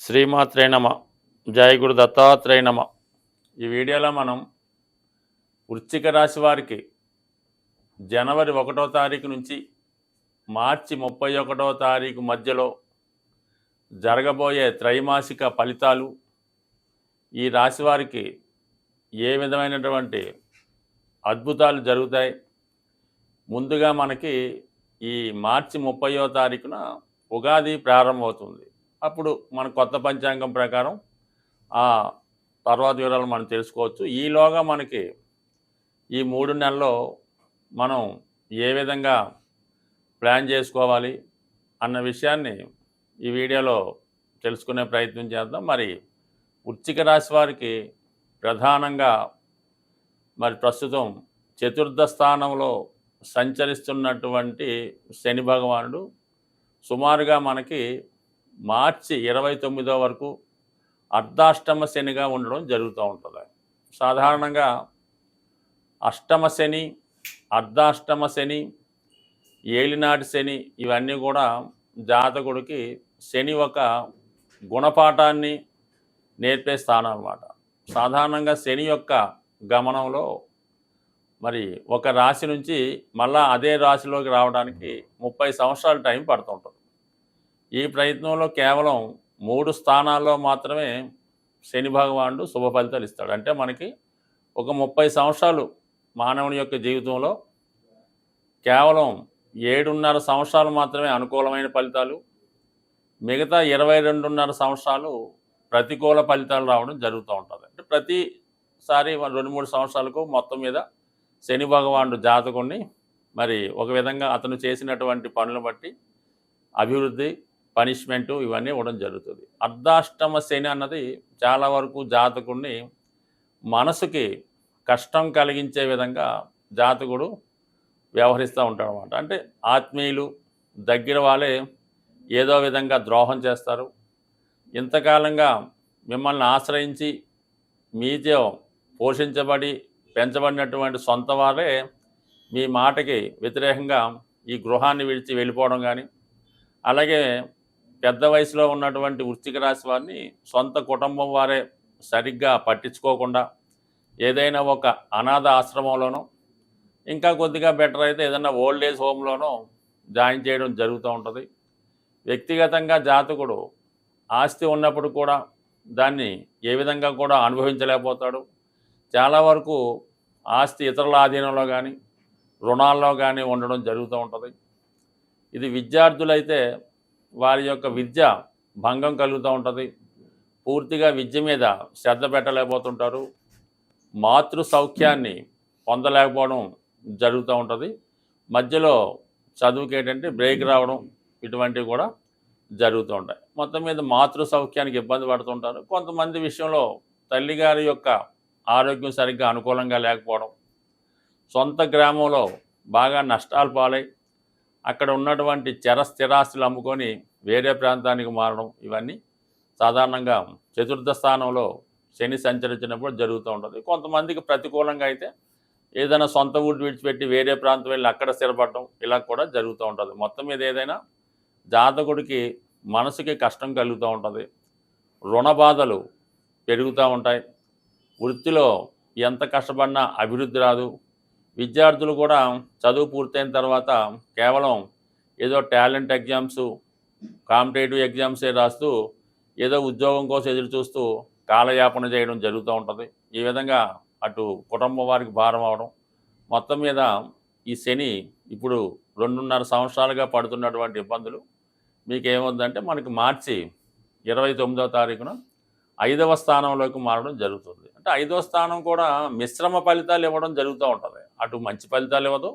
శ్రీమాత్రే నమ. జయ గురు దత్తాత్రేయ నమ. ఈ వీడియోలో మనం వృశ్చిక రాశి వారికి జనవరి ఒకటో తారీఖు నుంచి మార్చి ముప్పై ఒకటో తారీఖు మధ్యలో జరగబోయే త్రైమాసిక ఫలితాలు ఈ రాశి వారికి ఏ విధమైనటువంటి అద్భుతాలు జరుగుతాయి? ముందుగా మనకి ఈ మార్చి ముప్పయో తారీఖున ఉగాది ప్రారంభమవుతుంది. అప్పుడు మన కొత్త పంచాంగం ప్రకారం ఆ తర్వాత వివరాలు మనం తెలుసుకోవచ్చు. ఈలోగా మనకి ఈ మూడు నెలల్లో మనం ఏ విధంగా ప్లాన్ చేసుకోవాలి అన్న విషయాన్ని ఈ వీడియోలో తెలుసుకునే ప్రయత్నం చేద్దాం. మరి వృశ్చిక రాశి వారికి ప్రధానంగా మరి ప్రస్తుతం చతుర్థ స్థానంలో సంచరిస్తున్నటువంటి శని భగవానుడు. సుమారుగా మనకి మార్చి ఇరవై తొమ్మిదో వరకు అర్ధాష్టమ శనిగా ఉండడం జరుగుతూ ఉంటుంది. సాధారణంగా అష్టమ శని అర్ధాష్టమ శని ఏలినాటి శని ఇవన్నీ కూడా జాతకుడికి శని ఒక గుణపాఠాన్ని నేర్పే స్థానం అన్నమాట. సాధారణంగా శని యొక్క గమనంలో మరి ఒక రాశి నుంచి మళ్ళా అదే రాశిలోకి రావడానికి ముప్పై సంవత్సరాల టైం పడుతుంటుంది. ఈ ప్రయత్నంలో కేవలం మూడు స్థానాల్లో మాత్రమే శని భగవానుడు శుభ ఫలితాలు ఇస్తాడు. అంటే మనకి ఒక ముప్పై సంవత్సరాలు మానవుని యొక్క జీవితంలో కేవలం ఏడున్నర సంవత్సరాలు మాత్రమే అనుకూలమైన ఫలితాలు మిగతా ఇరవై రెండున్నర సంవత్సరాలు ప్రతికూల ఫలితాలు రావడం జరుగుతూ ఉంటుంది. అంటే ప్రతిసారి రెండు మూడు సంవత్సరాలకు మొత్తం మీద శని భగవానుడు జాతకుణ్ణి మరి ఒక విధంగా అతను చేసినటువంటి పనులు బట్టి అభివృద్ధి పనిష్మెంటు ఇవన్నీ ఇవ్వడం జరుగుతుంది. అర్ధాష్టమ శని అన్నది చాలా వరకు జాతకుడిని మనసుకి కష్టం కలిగించే విధంగా జాతకుడు వ్యవహరిస్తూ ఉంటాడు అనమాట అంటే ఆత్మీయులు దగ్గర వాళ్ళే ఏదో విధంగా ద్రోహం చేస్తారు. ఇంతకాలంగా మిమ్మల్ని ఆశ్రయించి మీతో పోషించబడి పెంచబడినటువంటి సొంత వారే మీ మాటకి వ్యతిరేకంగా ఈ గృహాన్ని విడిచి వెళ్ళిపోవడం కానీ అలాగే పెద్ద వయసులో ఉన్నటువంటి వృత్తిక రాశి వారిని సొంత కుటుంబం వారే సరిగ్గా పట్టించుకోకుండా ఏదైనా ఒక అనాథ ఆశ్రమంలోనో ఇంకా కొద్దిగా బెటర్ అయితే ఏదైనా ఓల్డ్ ఏజ్ హోమ్లోనో జాయిన్ చేయడం జరుగుతూ ఉంటుంది. వ్యక్తిగతంగా జాతకుడు ఆస్తి ఉన్నప్పుడు కూడా దాన్ని ఏ విధంగా కూడా అనుభవించలేకపోతాడు. చాలా వరకు ఆస్తి ఇతరుల ఆధీనంలో కానీ రుణాల్లో కానీ ఉండడం జరుగుతూ ఉంటుంది. ఇది విద్యార్థులైతే వారి యొక్క విద్య భంగం కలుగుతూ ఉంటుంది. పూర్తిగా విద్య మీద శ్రద్ధ పెట్టలేకపోతుంటారు. మాతృ సౌఖ్యాన్ని పొందలేకపోవడం జరుగుతూ ఉంటుంది. మధ్యలో చదువుకి ఏంటంటే బ్రేక్ రావడం ఇటువంటివి కూడా జరుగుతూ ఉంటాయి. మొత్తం మీద మాతృ సౌఖ్యానికి ఇబ్బంది పడుతుంటారు. కొంతమంది విషయంలో తల్లిగారి యొక్క ఆరోగ్యం సరిగ్గా అనుకూలంగా లేకపోవడం సొంత గ్రామంలో బాగా నష్టాలు పాలై అక్కడ ఉన్నటువంటి చర స్థిరాస్తులు అమ్ముకొని వేరే ప్రాంతానికి మారడం ఇవన్నీ సాధారణంగా చతుర్థ స్థానంలో శని సంచరించినప్పుడు జరుగుతూ ఉంటుంది. కొంతమందికి ప్రతికూలంగా అయితే ఏదైనా సొంత ఊరు విడిచిపెట్టి వేరే ప్రాంతం వెళ్ళి అక్కడ స్థిరపడటం ఇలా కూడా జరుగుతూ ఉంటుంది. మొత్తం మీద ఏదైనా జాతకుడికి మనసుకి కష్టం కలుగుతూ ఉంటుంది. రుణ బాధలు పెరుగుతూ ఉంటాయి. వృత్తిలో ఎంత కష్టపడినా అభివృద్ధి రాదు. విద్యార్థులు కూడా చదువు పూర్తయిన తర్వాత కేవలం ఏదో టాలెంట్ ఎగ్జామ్స్ కాంపిటేటివ్ ఎగ్జామ్సే రాస్తూ ఏదో ఉద్యోగం కోసం ఎదురు చూస్తూ కాలయాపన చేయడం జరుగుతూ ఉంటుంది. ఈ విధంగా అటు కుటుంబం వారికి భారం అవడం మొత్తం మీద ఈ శని ఇప్పుడు రెండున్నర సంవత్సరాలుగా పడుతున్నటువంటి ఇబ్బందులు. మీకు ఏమవుతుందంటే మనకి మార్చి ఇరవై తొమ్మిదవ తారీఖున ఐదవ స్థానంలోకి మారడం జరుగుతుంది. అంటే ఐదవ స్థానం కూడా మిశ్రమ ఫలితాలు ఇవ్వడం జరుగుతూ ఉంటుంది. అటు మంచి ఫలితాలు ఇవ్వదు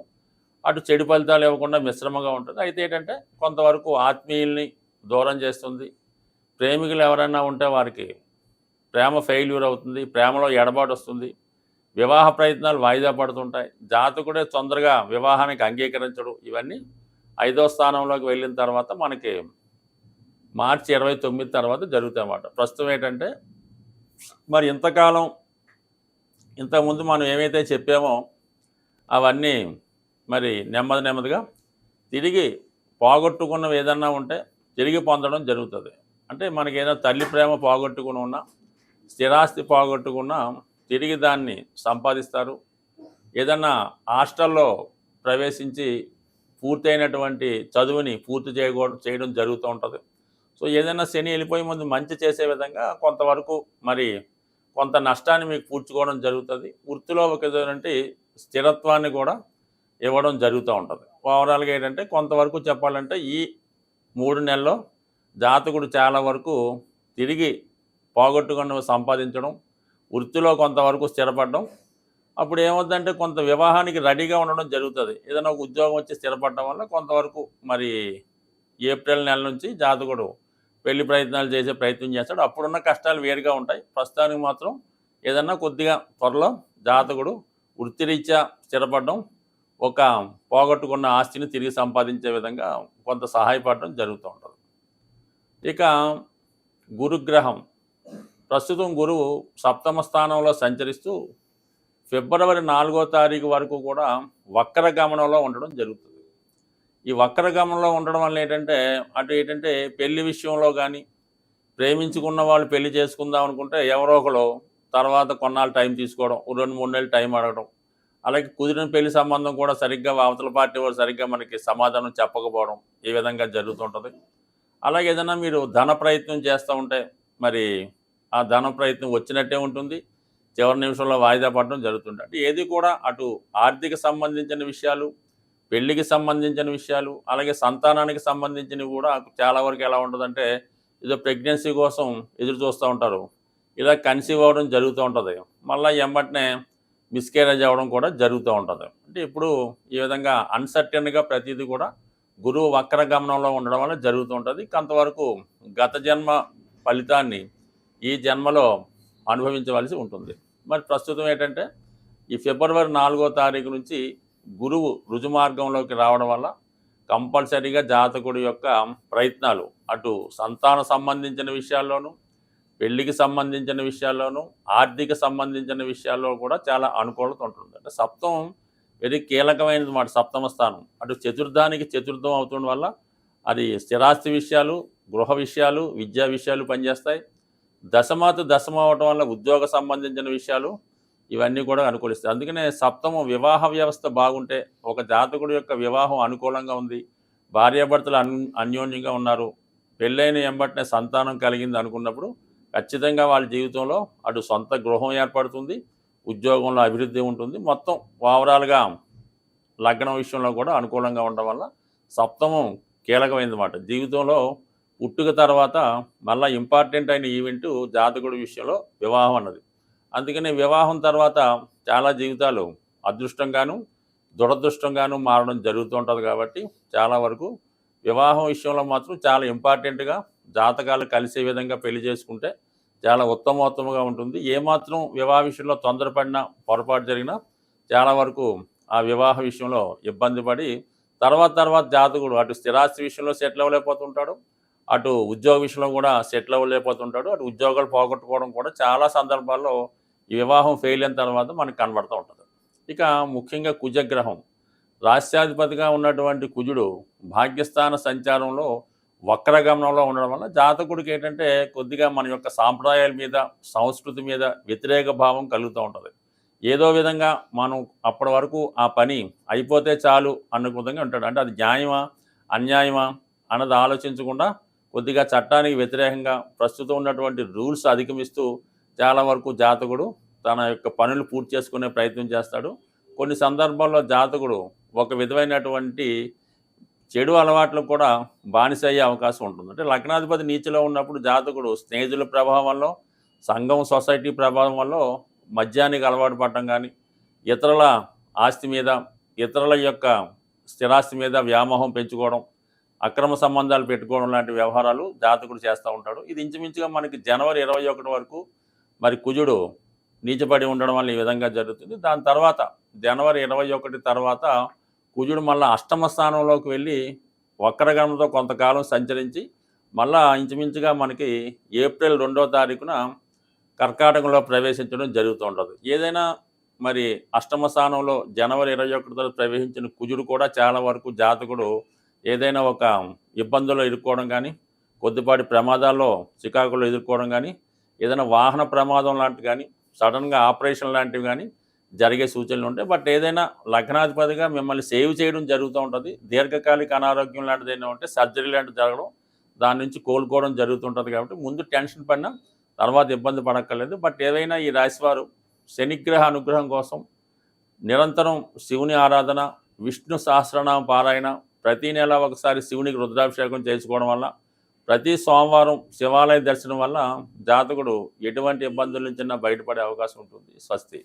అటు చెడు ఫలితాలు ఇవ్వకుండా మిశ్రమంగా ఉంటుంది. అయితే ఏంటంటే కొంతవరకు ఆత్మీయుల్ని దూరం చేస్తుంది. ప్రేమికులు ఎవరైనా ఉంటే వారికి ప్రేమ ఫెయిల్యూర్ అవుతుంది ప్రేమలో ఎడబాటు వస్తుంది. వివాహ ప్రయత్నాలు వాయిదా పడుతుంటాయి. జాతకుడే తొందరగా వివాహానికి అంగీకరించడు. ఇవన్నీ ఐదో స్థానంలోకి వెళ్ళిన తర్వాత మనకి మార్చి ఇరవై తొమ్మిది తర్వాత జరుగుతాయి అన్నమాట. ప్రస్తుతం ఏంటంటే మరి ఇంతకాలం ఇంతకుముందు మనం ఏమైతే చెప్పామో అవన్నీ మరి నెమ్మది నెమ్మదిగా తిరిగి పోగొట్టుకున్నవి ఏదన్నా ఉంటే తిరిగి పొందడం జరుగుతుంది. అంటే మనకి ఏదైనా తల్లి ప్రేమ పోగొట్టుకుని ఉన్నా స్థిరాస్తి పోగొట్టుకున్నా తిరిగి దాన్ని సంపాదిస్తారు. ఏదన్నా హాస్టల్లో ప్రవేశించి పూర్తయినటువంటి చదువుని పూర్తి చేయకూడదు చేయడం జరుగుతూ ఉంటుంది. సో ఏదైనా శని వెళ్ళిపోయే ముందు మంచి చేసే విధంగా కొంతవరకు మరి కొంత నష్టాన్ని మీకు పూడ్చుకోవడం జరుగుతుంది. వృత్తిలో ఒక అంటే స్థిరత్వాన్ని కూడా ఇవ్వడం జరుగుతూ ఉంటుంది. ఓవరాల్గా ఏంటంటే కొంతవరకు చెప్పాలంటే ఈ మూడు నెలల్లో జాతకుడు చాలా వరకు తిరిగి పోగొట్టుకుని సంపాదించడం వృత్తిలో కొంతవరకు స్థిరపడడం అప్పుడు ఏమవుతుందంటే కొంత వివాహానికి రెడీగా ఉండడం జరుగుతుంది. ఏదైనా ఒక ఉద్యోగం వచ్చి స్థిరపడడం వల్ల కొంతవరకు మరి ఏప్రిల్ నెల నుంచి జాతకుడు పెళ్ళి ప్రయత్నాలు చేసే ప్రయత్నం చేస్తాడు. అప్పుడున్న కష్టాలు వేరుగా ఉంటాయి. ప్రస్తుతానికి మాత్రం ఏదన్నా కొద్దిగా త్వరలో జాతకుడు వృత్తిరీత్యా స్థిరపడడం ఒక పోగొట్టుకున్న ఆస్తిని తిరిగి సంపాదించే విధంగా కొంత సహాయపడడం జరుగుతూ ఉంటుంది. ఇక గురుగ్రహం. ప్రస్తుతం గురువు సప్తమ స్థానంలో సంచరిస్తూ ఫిబ్రవరి నాలుగో తారీఖు వరకు కూడా వక్ర గమనంలో ఉండడం జరుగుతుంది. ఈ వక్ర గమనంలో ఉండడం వల్ల ఏంటంటే అటు ఏంటంటే పెళ్ళి విషయంలో కానీ ప్రేమించుకున్న వాళ్ళు పెళ్ళి చేసుకుందాం అనుకుంటే ఎవరో ఒకరు తర్వాత కొన్నాళ్ళు టైం తీసుకోవడం రెండు మూడు నెలలు టైం అడగడం. అలాగే కుదిరిన పెళ్ళి సంబంధం కూడా సరిగ్గా అవతల పార్టీ వారు సరిగ్గా మనకి సమాధానం చెప్పకపోవడం ఈ విధంగా జరుగుతుంటుంది. అలాగే ఏదైనా మీరు ధన ప్రయత్నం చేస్తూ ఉంటే మరి ఆ ధన ప్రయత్నం వచ్చినట్టే ఉంటుంది. చివరి నిమిషంలో వాయిదా పడడం జరుగుతుంది అంటే ఏది కూడా అటు ఆర్థిక సంబంధించిన విషయాలు పెళ్ళికి సంబంధించిన విషయాలు అలాగే సంతానానికి సంబంధించినవి కూడా చాలా వరకు ఎలా ఉంటుందంటే ఏదో ప్రెగ్నెన్సీ కోసం ఎదురు చూస్తూ ఉంటారు. ఇలా కన్సీవ్ అవ్వడం జరుగుతూ ఉంటుంది. మళ్ళీ ఎంబట్నే మిస్కేరేజ్ అవ్వడం కూడా జరుగుతూ ఉంటుంది. అంటే ఇప్పుడు ఈ విధంగా అన్సర్టన్గా ప్రతిదీ కూడా గురువు వక్ర గమనంలో ఉండడం వల్ల జరుగుతూ ఉంటుంది. కొంతవరకు గత జన్మ ఫలితాన్ని ఈ జన్మలో అనుభవించవలసి ఉంటుంది. మరి ప్రస్తుతం ఏంటంటే ఈ ఫిబ్రవరి నాలుగో తారీఖు నుంచి గురువు రుజుమార్గంలోకి రావడం వల్ల కంపల్సరీగా జాతకుడి యొక్క ప్రయత్నాలు అటు సంతాన సంబంధించిన విషయాల్లోనూ పెళ్ళికి సంబంధించిన విషయాల్లోనూ ఆర్థిక సంబంధించిన విషయాల్లో కూడా చాలా అనుకూలత ఉంటుంది అంటే సప్తం వెరీ కీలకమైనది మాట సప్తమ స్థానం. అటు చతుర్థానికి చతుర్థం అవుతుండడం వల్ల అది స్థిరాస్తి విషయాలు గృహ విషయాలు విద్యా విషయాలు పనిచేస్తాయి. దశమాత దశమ అవటం వల్ల ఉద్యోగ సంబంధించిన విషయాలు ఇవన్నీ కూడా అనుకూలిస్తాయి. అందుకనే సప్తమ వివాహ వ్యవస్థ బాగుంటే ఒక జాతకుడు యొక్క వివాహం అనుకూలంగా ఉంది భార్యాభర్తలు అన్ అన్యోన్యంగా ఉన్నారు పెళ్ళైన ఎంబట్నే సంతానం కలిగింది అనుకున్నప్పుడు ఖచ్చితంగా వాళ్ళ జీవితంలో అటు సొంత గృహం ఏర్పడుతుంది ఉద్యోగంలో అభివృద్ధి ఉంటుంది. మొత్తం ఓవరాల్గా లగ్నం విషయంలో కూడా అనుకూలంగా ఉండడం వల్ల సప్తమం కీలకమైందన్నమాట. జీవితంలో పుట్టుక తర్వాత మళ్ళీ ఇంపార్టెంట్ అయిన ఈవెంట్ జాతకుడి విషయంలో వివాహం అన్నది. అందుకనే వివాహం తర్వాత చాలా జీవితాలు అదృష్టంగాను దురదృష్టంగాను మారడం జరుగుతూ ఉంటుంది కాబట్టి చాలా వరకు వివాహం విషయంలో మాత్రం చాలా ఇంపార్టెంట్గా జాతకాలు కలిసే విధంగా పెళ్ళి చేసుకుంటే చాలా ఉత్తమోత్తమంగా ఉంటుంది. ఏమాత్రం వివాహ విషయంలో తొందరపడినా పొరపాటు జరిగినా చాలా వరకు ఆ వివాహ విషయంలో ఇబ్బంది పడి తర్వాత తర్వాత జాతకుడు అటు స్థిరాస్తి విషయంలో సెటిల్ అవ్వలేకపోతుంటాడు. అటు ఉద్యోగ విషయంలో కూడా సెటిల్ అవ్వలేకపోతుంటాడు. అటు ఉద్యోగాలు పోగొట్టుకోవడం కూడా చాలా సందర్భాల్లో ఈ వివాహం ఫెయిల్ అయిన తర్వాత మనకు కనబడుతూ ఉంటుంది. ఇక ముఖ్యంగా కుజగ్రహం. రాష్ట్రాధిపతిగా ఉన్నటువంటి కుజుడు భాగ్యస్థాన సంచారంలో వక్రగమనంలో ఉండడం వల్ల జాతకుడికి ఏంటంటే కొద్దిగా మన యొక్క సాంప్రదాయాల మీద సంస్కృతి మీద వ్యతిరేక భావం కలుగుతూ ఉంటుంది. ఏదో విధంగా మనం అప్పటి వరకు ఆ పని అయిపోతే చాలు అన్న విధంగా ఉంటాడు. అంటే అది న్యాయమా అన్యాయమా అన్నది ఆలోచించకుండా కొద్దిగా చట్టానికి వ్యతిరేకంగా ప్రస్తుతం ఉన్నటువంటి రూల్స్ అధిగమిస్తూ చాలా వరకు జాతకుడు తన యొక్క పనులు పూర్తి చేసుకునే ప్రయత్నం చేస్తాడు. కొన్ని సందర్భాల్లో జాతకుడు ఒక విధమైనటువంటి చెడు అలవాట్లకు కూడా బానిస అయ్యే అవకాశం ఉంటుంది. అంటే లగ్నాధిపతి నీతిలో ఉన్నప్పుడు జాతకుడు స్నేహితుల ప్రభావంలో సంఘం సొసైటీ ప్రభావం వల్ల మద్యానికి అలవాటు పడటం కానీ ఇతరుల ఆస్తి మీద ఇతరుల యొక్క స్థిరాస్తి మీద వ్యామోహం పెంచుకోవడం అక్రమ సంబంధాలు పెట్టుకోవడం లాంటి వ్యవహారాలు జాతకుడు చేస్తూ ఉంటాడు. ఇది ఇంచుమించుగా మనకి జనవరి ఇరవై ఒకటి వరకు మరి కుజుడు నీచపడి ఉండడం వల్ల ఈ విధంగా జరుగుతుంది. దాని తర్వాత జనవరి ఇరవై ఒకటి తర్వాత కుజుడు మళ్ళీ అష్టమ స్థానంలోకి వెళ్ళి వక్రగణంతో కొంతకాలం సంచరించి మళ్ళా ఇంచుమించుగా మనకి ఏప్రిల్ రెండో తారీఖున కర్కాటకంలో ప్రవేశించడం జరుగుతూ ఉంటుంది. ఏదైనా మరి అష్టమ స్థానంలో జనవరి ఇరవై ఒకటి తర్వాత ప్రవేశించిన కుజుడు కూడా చాలా వరకు జాతకుడు ఏదైనా ఒక ఇబ్బందుల్లో ఇరుక్కోవడం కానీ కొద్దిపాటి ప్రమాదాల్లో చికాకులో ఎదుర్కోవడం కానీ ఏదైనా వాహన ప్రమాదం లాంటివి కానీ సడన్గా ఆపరేషన్ లాంటివి కానీ జరిగే సూచనలు ఉంటాయి బట్ ఏదైనా లగ్నాధిపతిగా మిమ్మల్ని సేవ్ చేయడం జరుగుతూ ఉంటుంది. దీర్ఘకాలిక అనారోగ్యం లాంటిది ఏదైనా ఉంటే సర్జరీ లాంటిది జరగడం దాని నుంచి కోలుకోవడం జరుగుతుంటుంది కాబట్టి ముందు టెన్షన్ పడినా తర్వాత ఇబ్బంది పడక్కర్లేదు. బట్ ఏదైనా ఈ రాశివారు శనిగ్రహ అనుగ్రహం కోసం నిరంతరం శివుని ఆరాధన విష్ణు సహస్రనామ పారాయణ ప్రతి నెల ఒకసారి శివునికి రుద్రాభిషేకం చేసుకోవడం వల్ల ప్రతి సోమవారం శివాలయ దర్శనం వల్ల జాతకుడు ఎటువంటి ఇబ్బందుల నుంచి బయటపడే అవకాశం ఉంటుంది. స్వస్తి.